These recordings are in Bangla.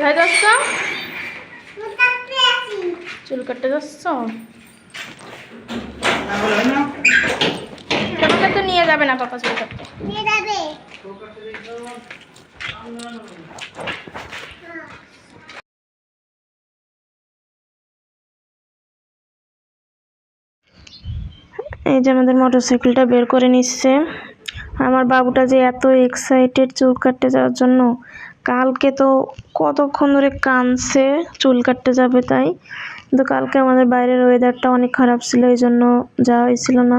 কোথায় যাচ্ছ? চুল কাটতে যাচ্ছ? তোমাকে তো নিয়ে যাবে না পাপা চুল কাটতে। এই যে আমাদের মোটরসাইকেলটা বের করে নিচ্ছে। আমার বাবুটা যে এত এক্সাইটেড চুল কাটতে যাওয়ার জন্য কালকে তো কতক্ষণ ধরে কানছে চুল কাটতে যাবে তাই। কিন্তু কালকে আমাদের বাইরের ওয়েদারটা অনেক খারাপ ছিল এই জন্য যাওয়া হয়েছিল না।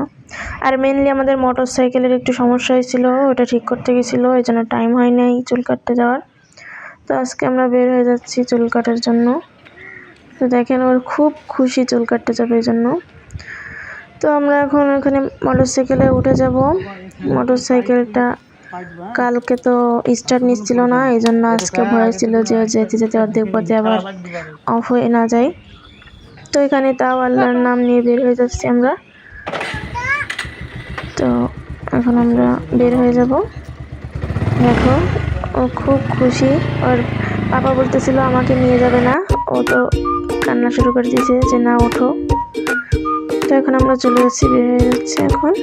আর মেনলি আমাদের মোটর সাইকেলের একটু সমস্যা হয়েছিল, ওটা ঠিক করতে গেছিল এই জন্য টাইম হয় নাই চুল কাটতে যাওয়ার। তো আজকে আমরা বের হয়ে যাচ্ছি চুল কাটার জন্য। তো দেখেন, ওর খুব খুশি চুল কাটতে যাবে এই জন্য তো আমরা এখন ওখানে মোটর সাইকেলে উঠে যাব। মোটর সাইকেলটা কালকে তো স্টার্ট নিচ্ছিল না এই জন্য আজকে ভয় ছিল যে যেতে যেতে অর্ধেক পথে আবার অফ হয়ে না যায়। তো এখানে তাও আল্লাহর নাম নিয়ে বের হয়ে যাচ্ছি আমরা। তো এখন আমরা বের হয়ে যাব। দেখো, ও খুব খুশি। ওর পাপা বলতেছিল আমাকে নিয়ে যাবে না। ও তো কান্না শুরু করে দিয়েছে যে না, ওঠো। তো এখন আমরা চলে যাচ্ছি, বের হয়ে যাচ্ছি এখন।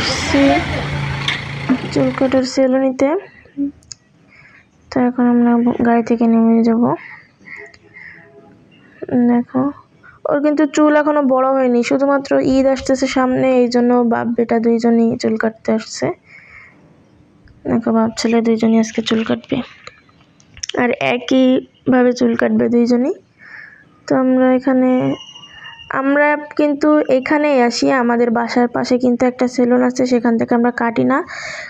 আসছি চুল কাটার সেলুনিতে। তো এখন আমরা গাড়ি থেকে নেমে যাব। দেখো। ওর কিন্তু চুল এখনও বড় হয়নি, শুধুমাত্র ঈদ আসতেছে সামনে, এই জন্য বাপ, বেটা দুইজনই চুল কাটতে আসছে। দেখো, বাপ ছেলে দুইজনই আজকে চুল কাটবে। আর একইভাবে চুল কাটবে দুইজনই। তো আমরা এখানে আমরা কিন্তু এখানেই আসি, আমাদের বাসার পাশে কিন্তু একটা সেলুন আছে, সেখান থেকে আমরা কাটি না।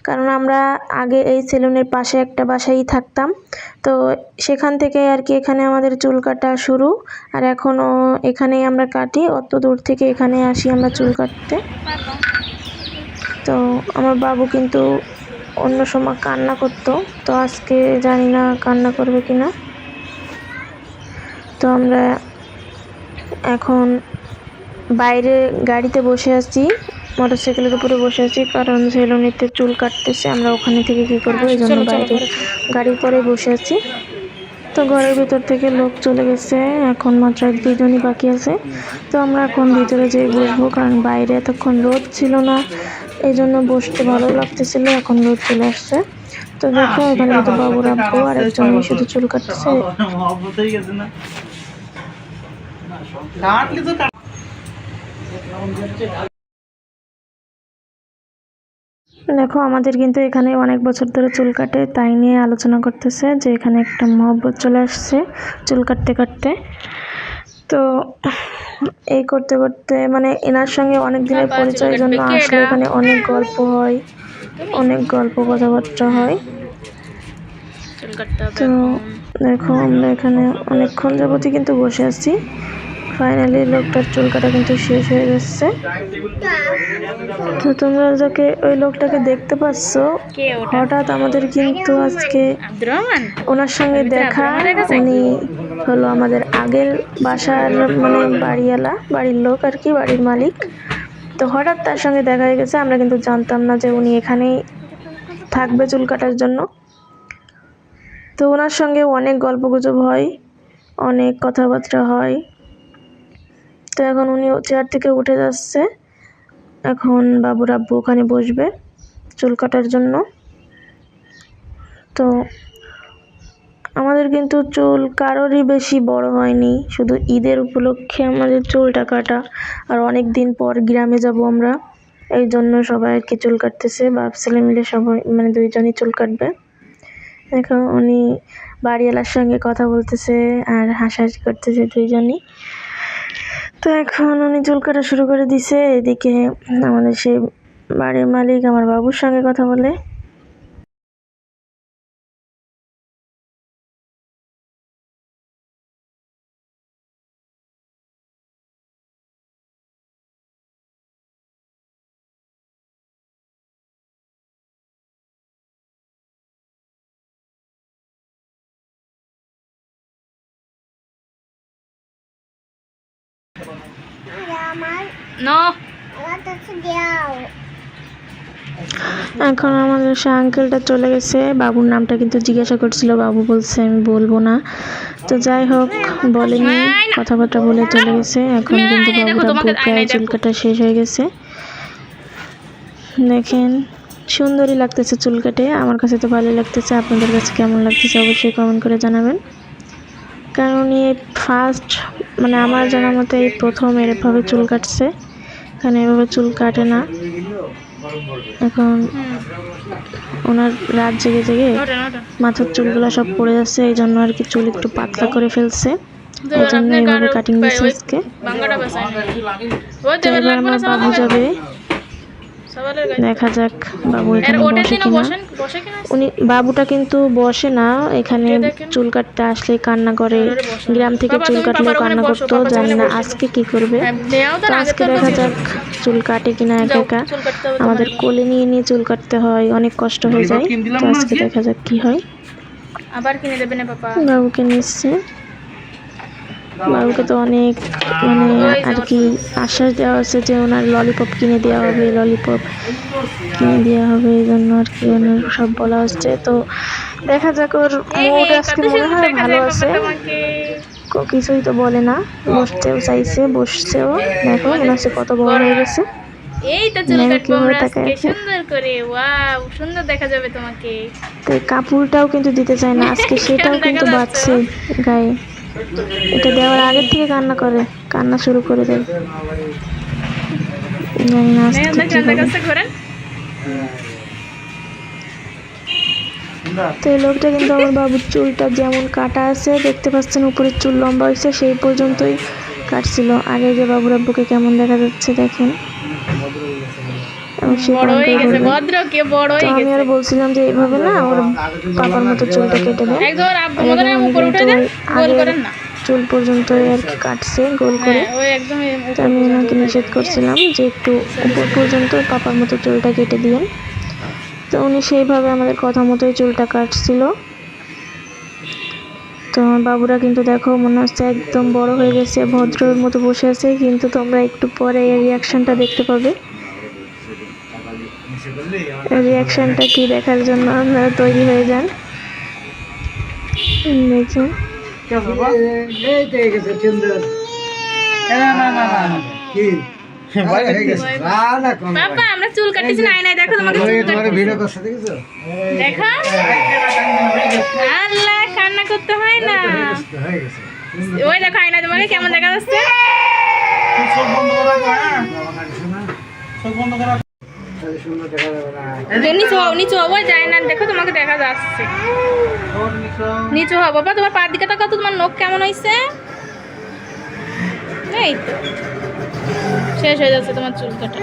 কারণ আমরা আগে এই সেলুনের পাশে একটা বাসায় থাকতাম। তো সেখান থেকে আর কি এখানে আমাদের চুল কাটা শুরু, আর এখনও এখানেই আমরা কাটি। অত দূর থেকে এখানে আসি আমরা চুল কাটতে। তো আমার বাবু কিন্তু অন্য সময় কান্না করতো। তো আজকে জানি না কান্না করবে কি না তো আমরা এখন বাইরে গাড়িতে বসে আছি মোটরসাইকেলের উপরে বসে আছি কারণ সেলুনিতে চুল কাটতেছে আমরা ওখানে থেকে কি করব এই জন্য বাইরে গাড়ির পরে বসে আছি তো ঘরের ভিতর থেকে লোক চলে গেছে এখন মাত্র এক দুজনই বাকি আছে তো আমরা এখন ভিতরে যেয়ে বসবো কারণ বাইরে এতক্ষণ রোদ ছিল না এই জন্য বসতে ভালো লাগতেছিল এখন রোদ চলে আসছে তো দেখো এখানে তো বাবুর আব্বু আর একজন শুধু চুল কাটতেছে মহব্বত হয়ে গেছে না কাটলে তো কাট- দেখো আমাদের কিন্তু এখানে অনেক বছর ধরে চুল কাটে তাই নিয়ে আলোচনা করতেছে যে এখানে একটা মহব্বত চলে আসছে চুল কাটতে কাটতে। তো এই করতে করতে মানে এনার সঙ্গে অনেক দিনের পরিচয়ের জন্য আসলে এখানে অনেক গল্প হয় অনেক গল্প কথাবার্তা হয়। তো দেখো আমরা এখানে অনেকক্ষণ যাবতই কিন্তু বসে আছি। ফাইনালি লোকটার চুল কাটা কিন্তু শেষ হয়ে যাচ্ছে তো তোমরা যাকে ওই লোকটাকে দেখতে পাচ্ছ হঠাৎ আমাদের কিন্তু আজকে ওনার সঙ্গে দেখা। উনি হলো আমাদের আগের বাসার মানে বাড়িওয়ালা বাড়ির লোক আর কি বাড়ির মালিক। তো হঠাৎ তার সঙ্গে দেখা হয়ে গেছে। আমরা কিন্তু জানতাম না যে উনি এখানেই থাকবে চুল কাটার জন্য। তো ওনার সঙ্গে অনেক গল্পগুজব হয় অনেক কথাবার্তা হয়। তো এখন উনি চেয়ার থেকে উঠে যাচ্ছে। এখন বাবুর আব্বু ওখানে বসবে চুল কাটার জন্য। তো আমাদের কিন্তু চুল কারোরই বেশি বড় হয়নি, শুধু ঈদের উপলক্ষে আমাদের চুলটা কাটা। আর অনেক দিন পর গ্রামে যাব আমরা, এই জন্য সবাই আর কি চুল কাটতেছে। বাপ, ছেলে মিলে সবাই মানে দুইজনই চুল কাটবে। দেখো উনি বাড়িওয়ালার সঙ্গে কথা বলতেছে আর হাসাহাসি করতেছে দুইজনই। তো এখন উনি চুল কাটা শুরু করে দিছে। এদিকে আমাদের সেই বাড়ির মালিক, আমার বাবুর সঙ্গে কথা বলে। নো। এখন আমাদের সে আঙ্কেলটা চলে গেছে। বাবুর নামটা কিন্তু জিজ্ঞাসা করছিল বাবু বলছে আমি বলব না। তো যাই হোক বলেনি কথাবার্তা বলে চলে গেছে। এখন কিন্তু বাবুরা প্রায় চুল কাটা শেষ হয়ে গেছে। দেখেন সুন্দরই লাগতেছে চুল কাটে। আমার কাছে তো ভালোই লাগতেছে। আপনাদের কাছে কেমন লাগতেছে অবশ্যই কমেন্ট করে জানাবেন। কারণ এই ফার্স্ট মানে আমার জানার মতে এই প্রথম এরভাবে চুল কাটছে। এখানে এভাবে চুল কাটে না। এখন ওনার রাত জেগে জেগে মাথার চুলগুলো সব পড়ে যাচ্ছে এই জন্য আর কি চুল একটু পাতলা করে ফেলছে। এই জন্য এইভাবে কাটিং দিচ্ছে আজকে এবার আমার বাবু যাবে। দেখা যাক বাবু এখানে বসে কিনা। বসেন বসে কিনা? উনি বাবুটা কিন্তু বসে না এখানে চুল কাটতে আসলে কান্না করে। না। গ্রাম থেকে চুল তুমি কাটলেও কান্না বসো, করতো জানি না আজকে কি করবে। হ্যাঁ, আজকে দেখা যাক চুল কাটে কিনা একা একা। আমাদের কোলে নিয়ে নিয়ে চুল কাটতে হয় অনেক কষ্ট হয়ে যায়। তো আজকে? দেখা যাক কি হয়। আবার কিনে দেবে না বাবুকে নিচ্ছে। বাবুকে তো অনেক মানে আর কি আশ্বাস দেওয়া হচ্ছে যে ওনার ললিপপ কিনে দেওয়া হবে ললিপপ কিনে দেওয়া হবে এই জন্য আর কি ওনার সব বলা হচ্ছে। তো দেখা যাক ওর মুড আজকে মনে হয় ভালো আছে। কিছুই তো বলে না বসতেও চাইছে বসছেও। দেখো মনে হচ্ছে কত বড় হয়ে গেছে। এই তো চুল কাটবো আমরা আজকে সুন্দর করে ওয়াও সুন্দর দেখা যাবে তোমাকে। তো কাপড়টাও কিন্তু দিতে চায় না আজকে সেটাও কিন্তু। বাচ্চে গায়ে। এটা দেওয়ার আগের থেকে কান্না করে কান্না শুরু করে দেয়। তো এই লোকটা কিন্তু আমার বাবুর চুলটা যেমন কাটা আছে দেখতে পাচ্ছেন উপরের চুল লম্বা হয়েছে সেই পর্যন্তই কাটছিল। আগে যে বাবুর আব্বুকে কেমন দেখা যাচ্ছে দেখেন। সে। ভদ্র কে বড় আমি আর বলছিলাম যে এইভাবে না ওর পাপার মতো চুলটা কেটে দেয় একদম আব্বু মতন উপরে উঠে দেন গোল করেন না। চুল পর্যন্ত আর কি কাটছে গোল করে। হ্যাঁ এরকম তো আমি ওনাকে নিষেধ করছিলাম যে একটু উপর পর্যন্ত পাপার মতো চুলটা কেটে দিয়েন। তো উনি সেইভাবে আমাদের কথা মতোই চুলটা কাটছিল। তো আমার বাবুরা কিন্তু দেখো মনে হচ্ছে একদম বড় হয়ে গেছে ভদ্রের মতো বসে আছে কিন্তু তোমরা একটু পরে এর রিয়াকশনটা দেখতে পাবে। রিয়াকশনটা কি দেখার জন্য আপনারা তৈরি হয়ে যান। দেখুন। না না না না বাবা আমরা চুল কাটতেছি নাই নাই দেখো তোমাকে চুল কাটতেছি। দেখো। আল্লাহ কান্না করতে হয় না। ওই দেখো আয়না তোমাকে কেমন দেখা যাচ্ছে। চোখ বন্ধ করে চোখ বন্ধ করে। রাখো। যে নিচু হও নিচু হও যায় না দেখো তোমাকে দেখা যাচ্ছে। নিচু? হও বাবা তোমার পার দিকে তাকাও তো তোমার নখ কেমন হয়েছে এই তো। শেষ হয়ে যাচ্ছে তোমার চুল কাটা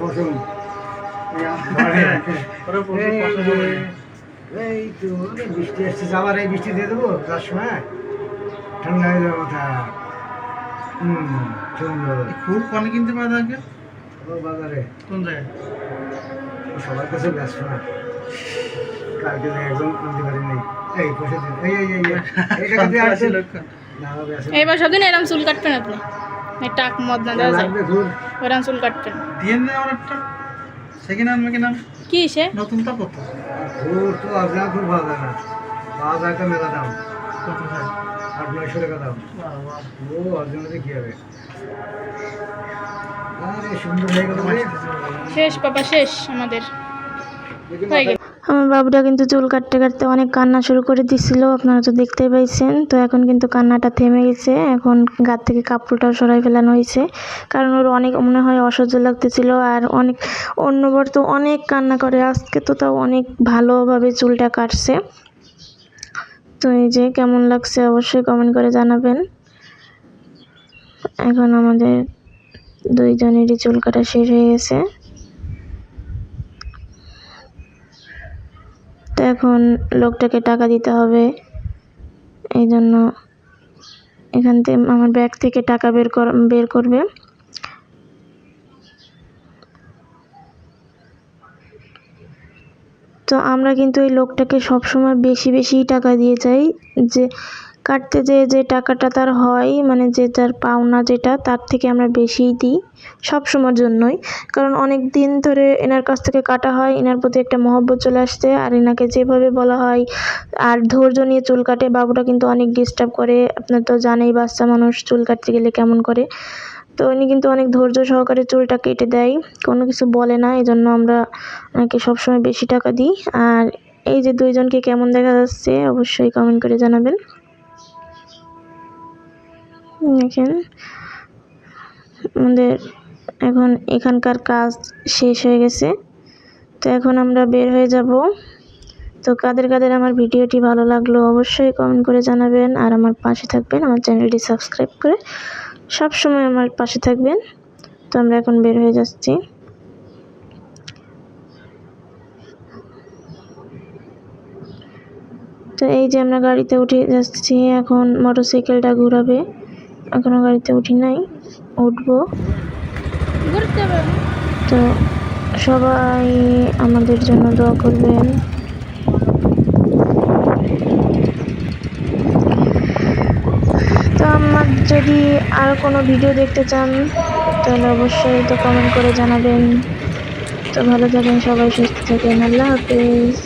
পছন্দ। এই তো বৃষ্টি আসছে আবার এই বৃষ্টি দিয়ে দেবো যার সময়। ঠান্ডা হয়ে যাবে মাথা হুম খুব পানি কিনতে থাকে। ও বাজারে। কোন জায়গায়? সবার কাছে ব্যস্ত না। কালকে একদম আনতে পারি এই পয়সা দিন এই এই এই এই। দিয়ে আসছে। এইবার সবদিন এরম চুল কাটবেন আপনি। টাক মদ না দেওয়া যায়। ওরম চুল কাটবেন। দিয়ে নে আমার একটা সেকেন্ড হ্যান্ড কি সে? নতুনটা কত? তো মেলা দাম। কত ভাই আট নয়শো টাকা দাম। বাহ, বাহ। ও অরিজিনালে কি হবে। শেষ বাবা শেষ আমাদের। হয়ে গেছে আমার বাবুটা কিন্তু চুল কাটতে কাটতে অনেক কান্না শুরু করে দিছিল, আপনারা তো দেখতেই পাইছেন। তো এখন কিন্তু কান্নাটা থেমে গেছে, এখন গাত থেকে কাপড়টাও সরাই ফেলানো হয়েছে। কারণ ওর অনেক মনে হয় অসহ্য লাগতেছিল আর অনেক, অন্যবার তো অনেক কান্না করে, আজকে তো তাও অনেক ভালোভাবে চুলটা কাটছে। তো এই যে কেমন লাগছে অবশ্যই কমেন্ট করে জানাবেন। এখন আমাদের দুইজনেরই চুল কাটা শেষ হয়ে গেছে। এখন লোকটাকে টাকা দিতে হবে। এই জন্য এখান থেকে আমার ব্যাগ থেকে টাকা বের কর, বের করবে। তো আমরা কিন্তু এই লোকটাকে সবসময় বেশি বেশি টাকা দিয়ে যাই যে কাটতে যে যে টাকাটা তার হয় মানে যে তার পাওনা যেটা, তার থেকে আমরা বেশিই দিই সব সময়ের জন্যই। কারণ অনেক দিন ধরে এনার কাছ থেকে কাটা হয়, এনার প্রতি একটা মহব্বত চলে আসছে, আর এনাকে যেভাবে বলা হয়, আর ধৈর্য নিয়ে চুল কাটে, বাবুটা কিন্তু অনেক ডিস্টার্ব করে। আপনার তো জানেই বাচ্চা মানুষ, চুল কাটতে গেলে কেমন করে। তো উনি কিন্তু অনেক ধৈর্য সহকারে চুলটা কেটে দেয়, কোনো কিছু বলে না এই জন্য আমরা ওনাকে সবসময় বেশি টাকা দিই। আর এই যে দুইজনকে কেমন দেখা যাচ্ছে, অবশ্যই কমেন্ট করে জানাবেন। দেখেন। আমাদের এখন এখানকার কাজ শেষ হয়ে গেছে। তো এখন আমরা বের হয়ে যাব। তো কাদের কাদের আমার ভিডিওটি ভালো লাগল অবশ্যই কমেন্ট করে জানাবেন। আর আমার পাশে থাকবেন আমার চ্যানেলটি সাবস্ক্রাইব করে সব সময় আমার পাশে থাকবেন। তো আমরা এখন বের হয়ে যাচ্ছি। তো এই যে আমরা গাড়িতে উঠে যাচ্ছি, এখন মোটরসাইকেলটা ঘোরাবে। এখনও গাড়িতে উঠি নাই, উঠবো। তো সবাই আমাদের জন্য দোয়া করবেন। তো আমার যদি আর কোনো ভিডিও দেখতে চান, তাহলে অবশ্যই তো কমেন্ট করে জানাবেন। তো ভালো থাকেন সবাই, সুস্থ থাকেন। আল্লাহ হাফিজ।